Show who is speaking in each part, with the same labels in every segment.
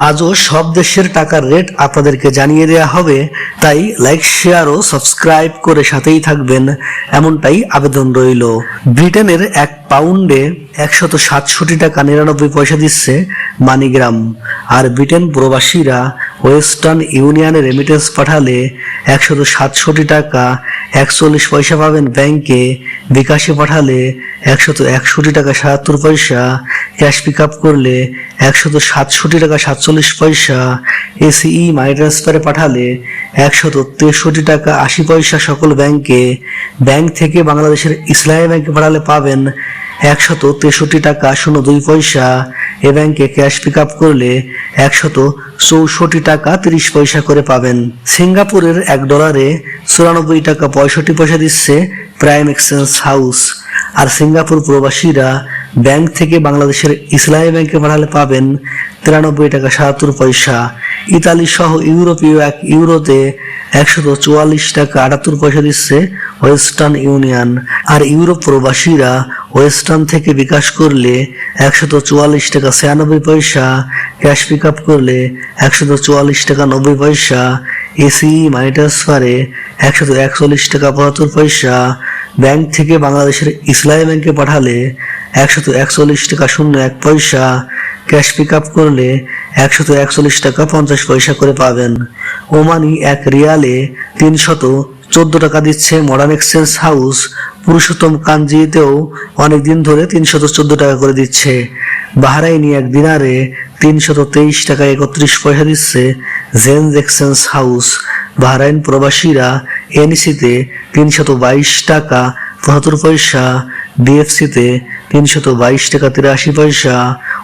Speaker 1: আজও সব দেশের টাকার রেট আপনাদেরকে জানিয়ে দেওয়া হবে, তাই লাইক শেয়ার ও সাবস্ক্রাইব করে সাথেই থাকবেন। এমনটাই আবেদন রইল। ব্রিটেনের এক পাউন্ডে একশত সাতষট্টি টাকা নিরানব্বই পয়সা দিচ্ছে মানিগ্রাম। আর ব্রিটেন প্রবাসীরা ওয়েস্টার্ন ইউনিয়নে রেমিটেন্স পাঠালে একশত সাতষট্টি টাকা, একচল্লিশ পয়সা পাবেন ব্যাংকে বিকাশে পাঠালে একশত একষট্টি টাকা সাতাত্তর পয়সা ক্যাশ পিক আপ করলে একশত সাতষট্টি টাকা সাতচল্লিশ পয়সা এসিই মানি ট্রান্সফারে পাঠালে একশত তেষট্টি টাকা আশি পয়সা সকল ব্যাংকে ব্যাংক থেকে বাংলাদেশের ইসলামী ব্যাংকে পাঠালে পাবেন একশত তেষট্টি টাকা শূন্য দুই পয়সা এ ব্যাংকে ক্যাশ পিক আপ করলে একশত চৌষট্টি টাকা তিরিশ পয়সা করে পাবেন। সিঙ্গাপুরের এক ডলারে চুরানব্বই টাকা পঁয়ষট্টি পয়সা দিচ্ছে প্রাইম এক্সচেঞ্জ হাউস। আর সিঙ্গাপুর প্রবাসীরা ব্যাংক থেকে বাংলাদেশের ইসলামী ব্যাংকে পাঠালে পাবেন তিরানব্বই টাকা সাতাত্তর পয়সা। ইতালি সহ ইউরোপীয় এক ইউরোতে একশত চুয়াল্লিশ টাকা আটাত্তর পয়সা দিচ্ছে ওয়েস্টার্ন ইউনিয়ন। আর ইউরোপ প্রবাসীরা ওয়েস্টার্ন থেকে বিকাশ করলে একশত চুয়াল্লিশ টাকা ছিয়ানব্বই পয়সা ক্যাশ পিক আপ করলে একশত চুয়াল্লিশ টাকা নব্বই পয়সা এসি মানি ট্রান্সফারে একশত একচল্লিশ টাকা পঁচাত্তর পয়সা ব্যাংক থেকে বাংলাদেশের ইসলামী ব্যাংকে পাঠালে একশত একচল্লিশ টাকা শূন্য এক পয়সা ক্যাশ পিক আপ করলে একশত একচল্লিশ টাকা পঞ্চাশ পয়সা করে পাবেন। ওমানি এক রিয়ালে তিনশত চোদ্দ টাকা দিচ্ছে মডার্ন এক্সচেঞ্জ হাউস পুরুষোত্তম কাঞ্জিতেও অনেকদিন ধরে তিনশত চোদ্দ টাকা করে দিচ্ছে। বাহারাইনি এক দিনারে তিনশত তেইশ টাকা একত্রিশ পয়সা দিচ্ছে জেন্স এক্সচেঞ্জ হাউস। বাহরাইন প্রবাসীরা এনসিতে তিনশত বাইশ টাকা পঁচাত্তর পয়সা, ডিএফসিতে তিনশত বাইশ টাকা তিরাশি পয়সা,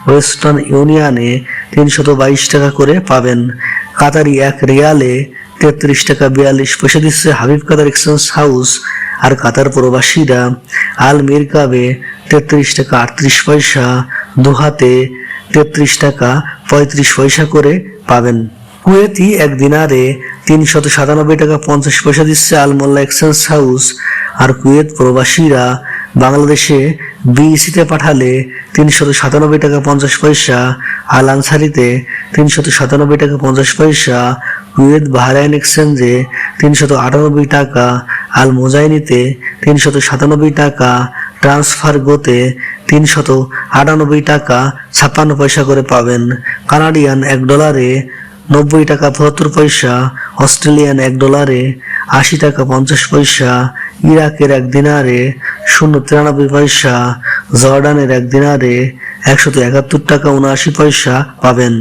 Speaker 1: ওয়েস্টার্ন ইউনিয়নে তিনশত বাইশ টাকা করে পাবেন। কাতারি এক রিয়ালে তেত্রিশ টাকা বিয়াল্লিশ পয়সা দিচ্ছে হাবিব কাতার এক্সচেঞ্জ হাউস। আর কাতার প্রবাসীরা আল মিরকাবে তেত্রিশ টাকা আটত্রিশ পয়সা, দোহাতে তেত্রিশ টাকা পঁয়ত্রিশ পয়সা করে পাবেন। কুয়েতি এক দিনারে তিনশত সাতানব্বই টাকা পঞ্চাশ পয়সা দিচ্ছে আলমোল্লা এক্সচেঞ্জ হাউস। আর কুয়েত প্রবাসীরা বাংলাদেশে বিইসিতে পাঠালে তিনশত সাতানব্বই টাকা পঞ্চাশ পয়সা, আল আনসারিতে তিনশত সাতানব্বই টাকা পঞ্চাশ পয়সা, কুয়েত বাহরাইন এক্সচেঞ্জে তিনশত আটানব্বই টাকা আল মোজাইনিতে তিনশত সাতানব্বই টাকা, ট্রান্সফার গোতে তিনশত আটানব্বই টাকা, ছাপ্পান্ন পয়সা করে পাবেন। কানাডিয়ান এক ডলারে নব্বই টাকা পঁচাত্তর পয়সা, অস্ট্রেলিয়ান এক ডলারে আশি টাকা পঞ্চাশ পয়সা, ইরাকের এক দিনারে শূন্য তিরানব্বই পয়সা, জর্ডানের এক দিনারে একশত একাত্তর টাকা উনআশি পয়সা পাবেন।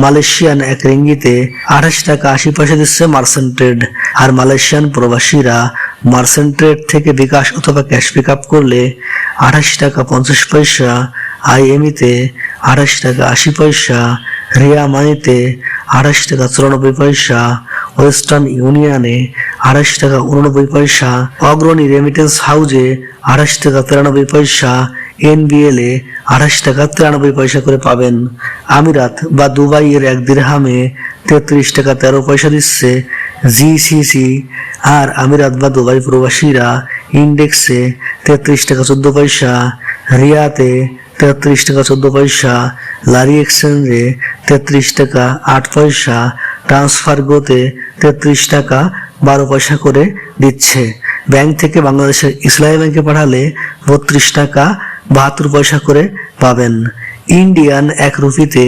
Speaker 1: মালয়েশিয়ান এক রিঙ্গিতে আঠাশ টাকা আশি পয়সা দিচ্ছে মার্সেন্ট ট্রেড। আর মালয়েশিয়ান প্রবাসীরা মার্সেন্ট ট্রেড থেকে বিকাশ অথবা ক্যাশ পিক আপ করলে আঠাশ টাকা পঞ্চাশ পয়সা, আইএমইতে আঠাশ টাকা আশি পয়সা, রিয়া মানিতে আঠাশ টাকা চুরানব্বই পয়সা, ওয়েস্টার্ন ইউনিয়নে আঠাশ টাকা উননব্বই পয়সা, অগ্রণী রেমিটেন্স হাউজে আঠাশ টাকা তিরানব্বই পয়সা এনবিএল এ আঠাশ টাকা তিরানব্বই পয়সা করে পাবেন। আমিরাত বা দুবাইয়ের এক দিরহামে তেত্রিশ টাকা তেরো পয়সা দিচ্ছে জিসিসি। আর আমিরাত বা দুবাই প্রবাসীরা ইন্ডেক্সে তেত্রিশ টাকা চোদ্দ পয়সা, রিয়াতে তেত্রিশ টাকা চোদ্দ পয়সা, লারি এক্সচেঞ্জে তেত্রিশ টাকা আট পয়সা, ট্রান্সফার গোতে তেত্রিশ টাকা বারো পয়সা করে দিচ্ছে। ব্যাংক থেকে বাংলাদেশের ইসলামী ব্যাংকে পাঠালে বত্রিশ টাকা বাহাত্তর পয়সা করে পাবেন। ইন্ডিয়ান এক রুপিতে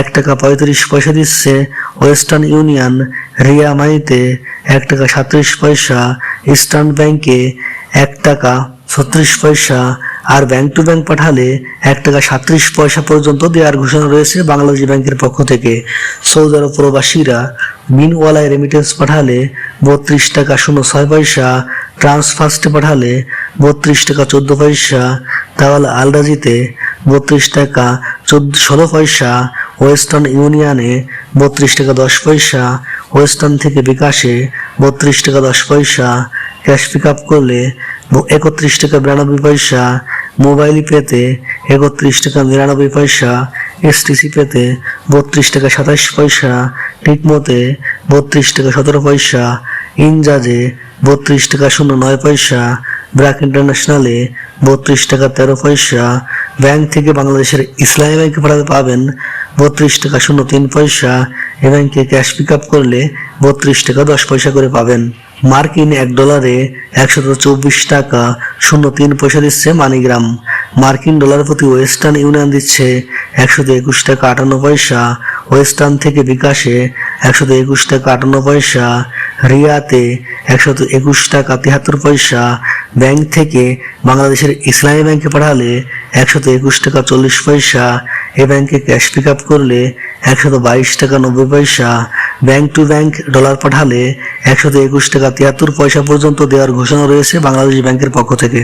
Speaker 1: এক টাকা পঁয়ত্রিশ পয়সা দিচ্ছে ওয়েস্টার্ন ইউনিয়ন। রিয়া মানিতে এক টাকা সাঁত্রিশ পয়সা, ইস্টার্ন ব্যাংকে এক টাকা ছত্রিশ পয়সা আর ব্যাংক টু ব্যাংক পাঠালে এক টাকা সাঁত্রিশ পয়সা পর্যন্ত দেওয়ার ঘোষণা রয়েছে বাংলাদেশ ব্যাংকের পক্ষ থেকে। সৌদি আরব প্রবাসীরা মিনওয়ালায় রেমিটেন্স পাঠালে বত্রিশ টাকা শূন্য ছয় পয়সা ট্রান্সফার্স্টে পাঠালে বত্রিশ টাকা চোদ্দ পয়সা তাহলে আলরাজিতে বত্রিশ টাকা চোদ্দ, ষোলো পয়সা, ওয়েস্টার্ন ইউনিয়নে বত্রিশ টাকা দশ পয়সা, ওয়েস্টার্ন থেকে বিকাশে বত্রিশ টাকা দশ পয়সা, ক্যাশ পিক আপ করলে একত্রিশ টাকা বিরানব্বই পয়সা, মোবাইল পেতে একত্রিশ টাকা নিরানব্বই পয়সা, এসটিসি পেতে বত্রিশ টাকা সাতাশ পয়সা টিকমোতে বত্রিশ টাকা সতেরো পয়সা ইনজাজে বত্রিশ টাকা শূন্য নয় পয়সা, ব্র্যাক ইন্টারন্যাশনালে বত্রিশ টাকা তেরো পয়সা, ব্যাংক থেকে বাংলাদেশের ইসলামী ব্যাংকে পাঠাতে পাবেন বত্রিশ টাকা শূন্য তিন পয়সা, এ ব্যাংকে ক্যাশ পিক আপ করলে বত্রিশ টাকা দশ পয়সা করে পাবেন। মার্কিন এক ডলারে একশত চব্বিশ টাকা শূন্য তিন পয়সা দিচ্ছে মানিগ্রাম। মার্কিন ডলার প্রতি ওয়েস্টার্ন ইউনিয়ন দিচ্ছে একশত একুশ টাকা আটান্ন পয়সা ওয়েস্টার্ন থেকে বিকাশে একশত একুশ টাকা আটান্ন পয়সা, রিয়াতে একশত একুশ টাকা তিয়াত্তর পয়সা, ব্যাংক থেকে বাংলাদেশের ইসলামী ব্যাংকে পাঠালে একশত একুশ টাকা চল্লিশ পয়সা, এ ব্যাংকে ক্যাশ পিক আপ করলে একশত বাইশ টাকা নব্বই পয়সা, ব্যাংক টু ব্যাংক ডলার পাঠালে একশত একুশ টাকা তিয়াত্তর পয়সা পর্যন্ত দেওয়ার ঘোষণা রয়েছে বাংলাদেশ ব্যাংকের পক্ষ থেকে।